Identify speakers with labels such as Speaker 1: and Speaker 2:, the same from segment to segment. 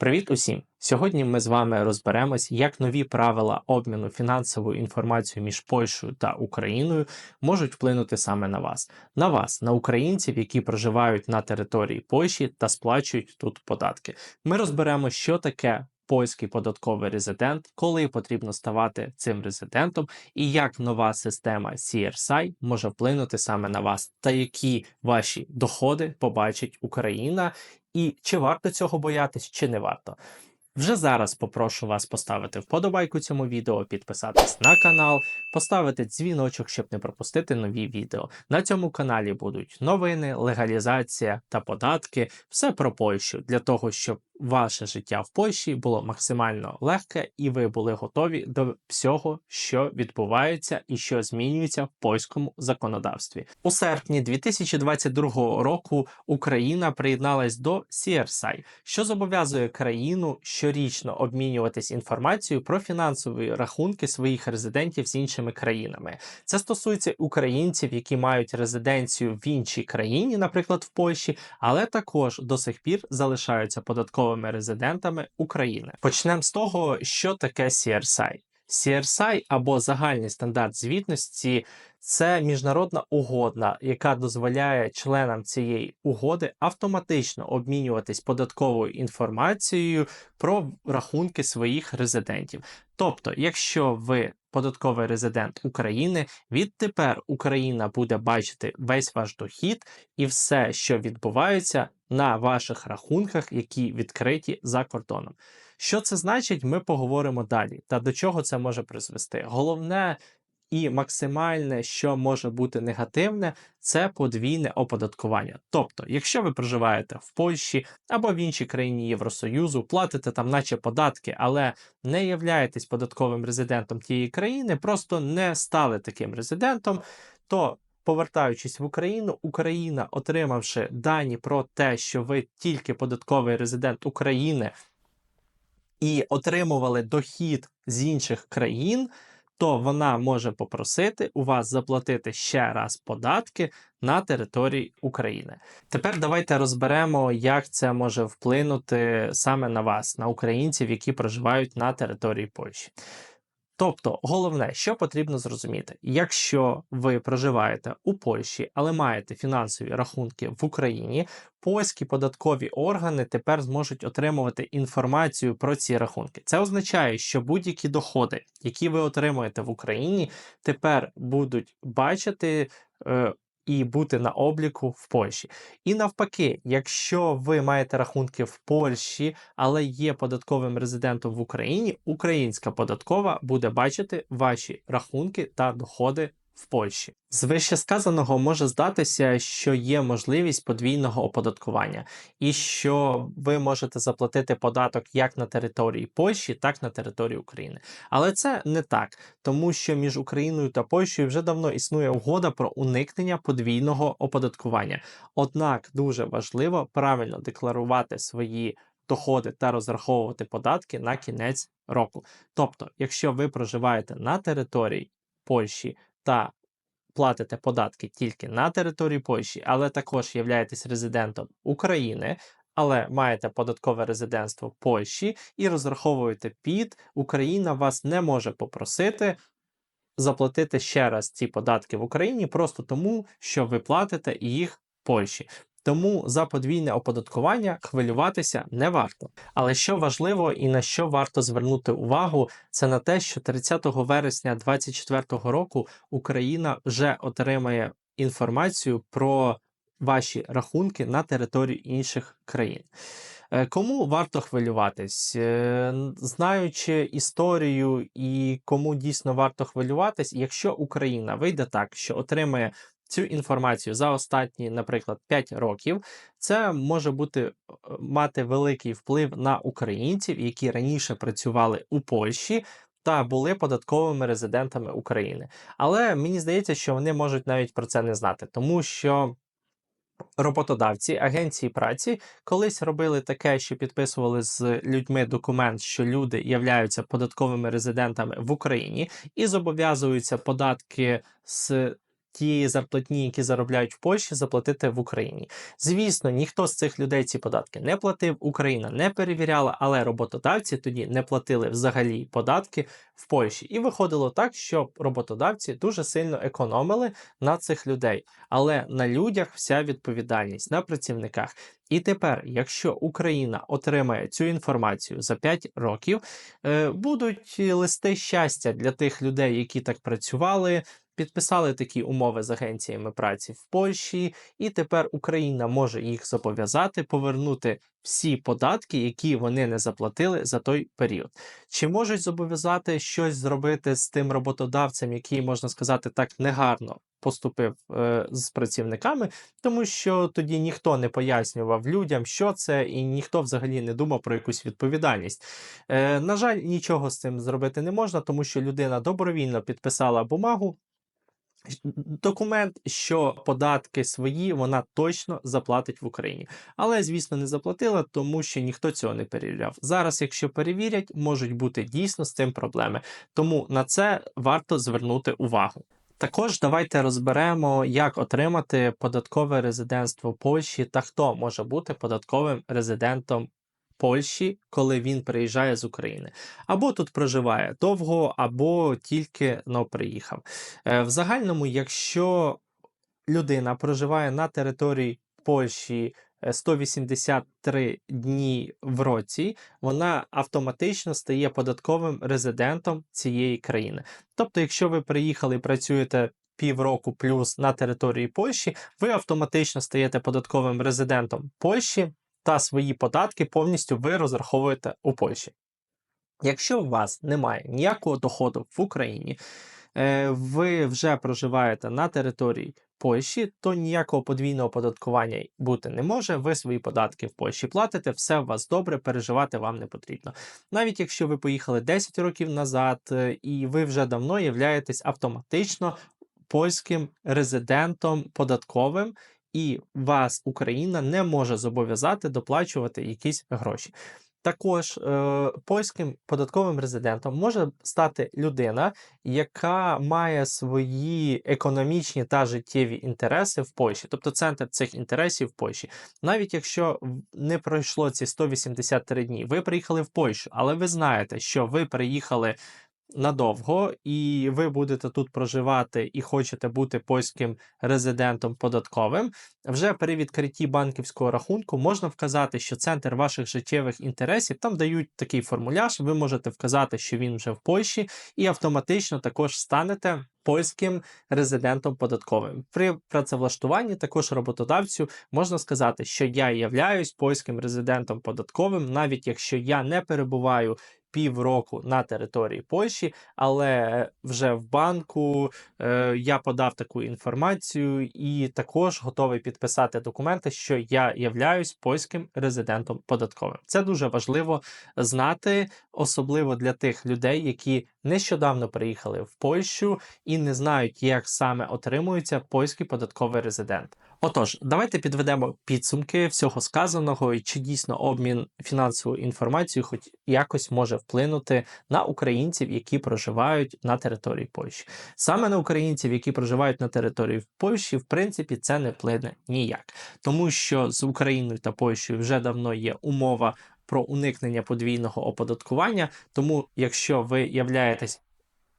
Speaker 1: Привіт усім! Сьогодні ми з вами розберемось, як нові правила обміну фінансовою інформацією між Польщею та Україною можуть вплинути саме на вас, на вас, на українців, які проживають на території Польщі та сплачують тут податки. Ми розберемо, що таке польський податковий резидент, коли потрібно ставати цим резидентом, і як нова система CRSI може вплинути саме на вас, та які ваші доходи побачить Україна, і чи варто цього боятись, чи не варто. Вже зараз попрошу вас поставити вподобайку цьому відео, підписатись на канал, поставити дзвіночок, щоб не пропустити нові відео. На цьому каналі будуть новини, легалізація та податки, все про Польщу для того, щоб ваше життя в Польщі було максимально легке, і ви були готові до всього, що відбувається і що змінюється в польському законодавстві. У серпні 2022 року Україна приєдналась до CRSI, що зобов'язує країну щорічно обмінюватись інформацією про фінансові рахунки своїх резидентів з іншими країнами. Це стосується українців, які мають резиденцію в іншій країні, наприклад, в Польщі, але також до сих пір залишаються податковими резидентами України. Почнемо з того, що таке CRSI. CRSI або загальний стандарт звітності це міжнародна угода, яка дозволяє членам цієї угоди автоматично обмінюватись податковою інформацією про рахунки своїх резидентів. Тобто, якщо ви податковий резидент України, відтепер Україна буде бачити весь ваш дохід і все, що відбувається на ваших рахунках, які відкриті за кордоном. Що це значить, ми поговоримо далі. Та до чого це може призвести. Головне і максимальне, що може бути негативне, це подвійне оподаткування. Тобто, якщо ви проживаєте в Польщі або в іншій країні Євросоюзу, платите там, наче податки, але не являєтесь податковим резидентом тієї країни, просто не стали таким резидентом, то Повертаючись в Україну, Україна, отримавши дані про те, що ви тільки податковий резидент України і отримували дохід з інших країн, то вона може попросити у вас заплатити ще раз податки на території України. Тепер давайте розберемо, як це може вплинути саме на вас, на українців, які проживають на території Польщі. Тобто, головне, що потрібно зрозуміти, якщо ви проживаєте у Польщі, але маєте фінансові рахунки в Україні, польські податкові органи тепер зможуть отримувати інформацію про ці рахунки. Це означає, що будь-які доходи, які ви отримуєте в Україні, тепер будуть бачити. І бути на обліку в Польщі. І навпаки, якщо ви маєте рахунки в Польщі, але є податковим резидентом в Україні, українська податкова буде бачити ваші рахунки та доходи в Польщі. З вищесказаного може здатися, що є можливість подвійного оподаткування, і що ви можете заплатити податок як на території Польщі, так і на території України. Але це не так, тому що між Україною та Польщею вже давно існує угода про уникнення подвійного оподаткування. Однак дуже важливо правильно декларувати свої. Доходи та розраховувати податки на кінець року. Тобто, якщо ви проживаєте на території Польщі та платите податки тільки на території Польщі, але також являєтесь резидентом України. Але маєте податкове резидентство Польщі і розраховуєте під, Україна вас не може попросити заплатити ще раз ці податки в Україні просто тому, що ви платите їх в Польщі. Тому за подвійне оподаткування хвилюватися не варто. Але що важливо і на що варто звернути увагу, це на те, що 30 вересня 2024 року Україна вже отримає інформацію про ваші рахунки на території інших країн. Е, кому варто хвилюватись? Е, знаючи історію і кому дійсно варто хвилюватись, якщо Україна вийде так, що отримає цю інформацію за останні, наприклад, 5 років, це може бути е, мати великий вплив на українців, які раніше працювали у Польщі. Та були податковими резидентами України. Але мені здається, що вони можуть навіть про це не знати, тому що роботодавці, агенції праці колись робили таке, що підписували з людьми документ, що люди являються податковими резидентами в Україні і зобов'язуються податки з ті зарплатні, які заробляють в Польщі, заплатити в Україні. Звісно, ніхто з цих людей ці податки не платив, Україна не перевіряла, але роботодавці тоді не платили взагалі податки в Польщі. І виходило так, що роботодавці дуже сильно економили на цих людей. Але на людях вся відповідальність на працівниках. І тепер, якщо Україна отримає цю інформацію за 5 років, е, будуть листи щастя для тих людей, які так працювали. Підписали такі умови з агенціями праці в Польщі, і тепер Україна може їх зобов'язати повернути всі податки, які вони не заплатили за той період. Чи можуть зобов'язати щось зробити з тим роботодавцем, який можна сказати так негарно поступив е, з працівниками, тому що тоді ніхто не пояснював людям, що це, і ніхто взагалі не думав про якусь відповідальність. Е, на жаль, нічого з цим зробити не можна, тому що людина добровільно підписала бумагу. Документ, що податки свої вона точно заплатить в Україні, але звісно не заплатила, тому що ніхто цього не перевіряв. Зараз, якщо перевірять, можуть бути дійсно з цим проблеми. Тому на це варто звернути увагу. Також давайте розберемо, як отримати податкове резидентство Польщі та хто може бути податковим резидентом Польщі, коли він приїжджає з України. Або тут проживає довго, або тільки но приїхав. Е, В загальному, якщо людина проживає на території Польщі е, 183 дні в році, вона автоматично стає податковим резидентом цієї країни. Тобто, якщо ви приїхали і працюєте півроку плюс на території Польщі, ви автоматично стаєте податковим резидентом Польщі та свої податки повністю ви розраховуєте у Польщі. Якщо у вас немає ніякого доходу в Україні, е, ви вже проживаєте на території Польщі, то ніякого подвійного оподаткування бути не може. Ви свої податки в Польщі платите, все у вас добре, переживати вам не потрібно. Навіть якщо ви поїхали 10 років назад е, і ви вже давно являєтесь автоматично польським резидентом податковим, і вас Україна не може зобов'язати доплачувати якісь гроші. Також е, польським податковим резидентом може стати людина, яка має свої економічні та життєві інтереси в Польщі, тобто центр цих інтересів в Польщі. Навіть якщо не пройшло ці 183 дні, ви приїхали в Польщу, але ви знаєте, що ви приїхали надовго, і ви будете тут проживати і хочете бути польським резидентом податковим, вже при відкритті банківського рахунку можна вказати, що центр ваших життєвих інтересів там дають такий формуляж. Ви можете вказати, що він вже в Польщі, і автоматично також станете. Польським резидентом податковим при працевлаштуванні також роботодавцю можна сказати, що я являюсь польським резидентом податковим, навіть якщо я не перебуваю півроку на території Польщі, але вже в банку е, я подав таку інформацію і також готовий підписати документи, що я являюсь польським резидентом податковим. Це дуже важливо знати, особливо для тих людей, які нещодавно приїхали в Польщу і не знають, як саме отримується польський податковий резидент. Отож, давайте підведемо підсумки всього сказаного і чи дійсно обмін фінансовою інформацією, хоч якось може вплинути на українців, які проживають на території Польщі. Саме на українців, які проживають на території Польщі, в принципі, це не вплине ніяк, тому що з Україною та Польщею вже давно є умова про уникнення подвійного оподаткування. Тому, якщо ви являєтесь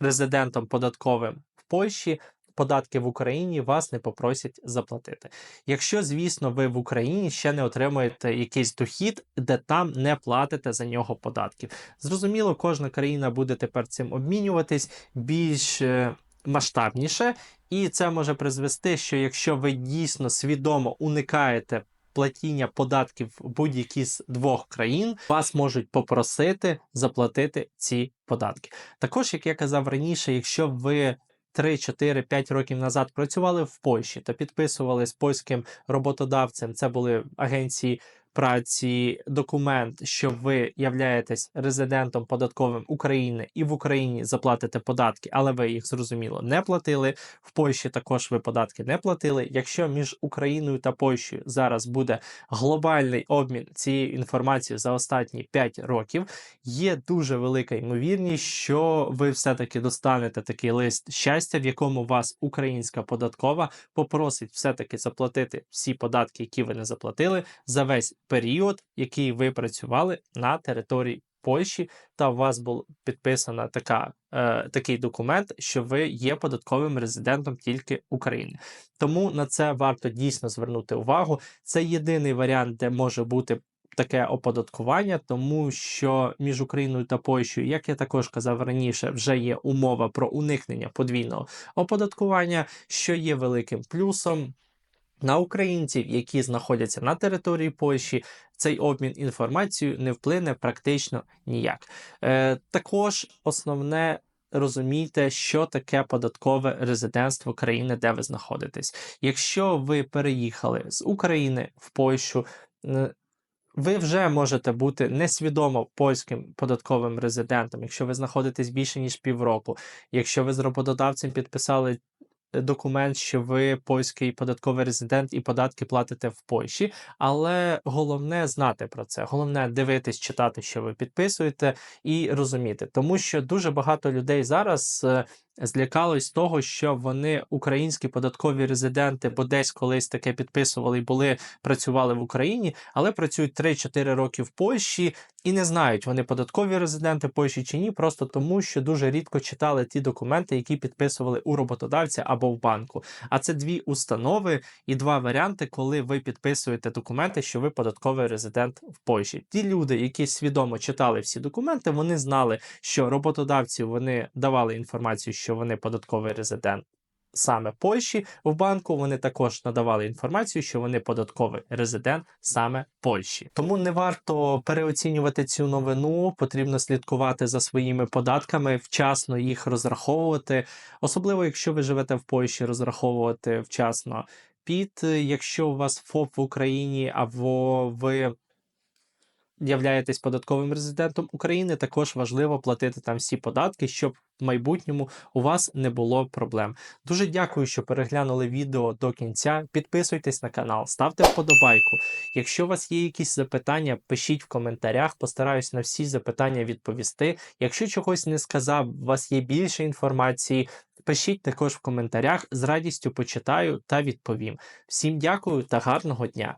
Speaker 1: резидентом податковим в Польщі, податки в Україні вас не попросять заплатити. Якщо, звісно, ви в Україні ще не отримуєте якийсь дохід, де там не платите за нього податків. Зрозуміло, кожна країна буде тепер цим обмінюватись більш е, масштабніше, і це може призвести, що якщо ви дійсно свідомо уникаєте платіння податків в будь-які з двох країн, вас можуть попросити заплатити ці податки. Також, як я казав раніше, якщо ви 3, 4, 5 років назад працювали в Польщі та підписували з польським роботодавцем, це були агенції праці документ, що ви являєтесь резидентом податковим України і в Україні заплатите податки, але ви їх зрозуміло не платили. В Польщі також ви податки не платили. Якщо між Україною та Польщею зараз буде глобальний обмін цією інформацією за останні 5 років, є дуже велика ймовірність, що ви все-таки достанете такий лист щастя, в якому вас українська податкова попросить все-таки заплатити всі податки, які ви не заплатили, за весь період, який ви працювали на території Польщі, та у вас був підписана така, е, такий документ, що ви є податковим резидентом тільки України. Тому на це варто дійсно звернути увагу. Це єдиний варіант, де може бути. Таке оподаткування, тому що між Україною та Польщею, як я також казав раніше, вже є умова про уникнення подвійного оподаткування, що є великим плюсом на українців, які знаходяться на території Польщі, цей обмін інформацією не вплине практично ніяк. Е, також основне. Розумійте, що таке податкове резидентство країни, де ви знаходитесь. Якщо ви переїхали з України в Польщу, ви вже можете бути несвідомо польським податковим резидентом, якщо ви знаходитесь більше ніж півроку, якщо ви з роботодавцем підписали документ, що ви польський податковий резидент і податки платите в Польщі. Але головне знати про це. Головне дивитись, читати, що ви підписуєте, і розуміти, тому що дуже багато людей зараз. Злякались того, що вони українські податкові резиденти, бо десь колись таке підписували і були працювали в Україні, але працюють 3-4 роки в Польщі і не знають, вони податкові резиденти Польщі чи ні, просто тому, що дуже рідко читали ті документи, які підписували у роботодавця або в банку. А це дві установи і два варіанти, коли ви підписуєте документи, що ви податковий резидент в Польщі. Ті люди, які свідомо читали всі документи, вони знали, що роботодавці вони давали інформацію, що вони податковий резидент. Саме Польщі в банку вони також надавали інформацію, що вони податковий резидент саме Польщі. Тому не варто переоцінювати цю новину. Потрібно слідкувати за своїми податками, вчасно їх розраховувати. Особливо, якщо ви живете в Польщі, розраховувати вчасно під. Якщо у вас ФОП в Україні або ви являєтесь податковим резидентом України, також важливо платити там всі податки, щоб в майбутньому у вас не було проблем. Дуже дякую, що переглянули відео до кінця. Підписуйтесь на канал, ставте вподобайку. Якщо у вас є якісь запитання, пишіть в коментарях, постараюсь на всі запитання відповісти. Якщо чогось не сказав, у вас є більше інформації. Пишіть також в коментарях, з радістю почитаю та відповім. Всім дякую та гарного дня!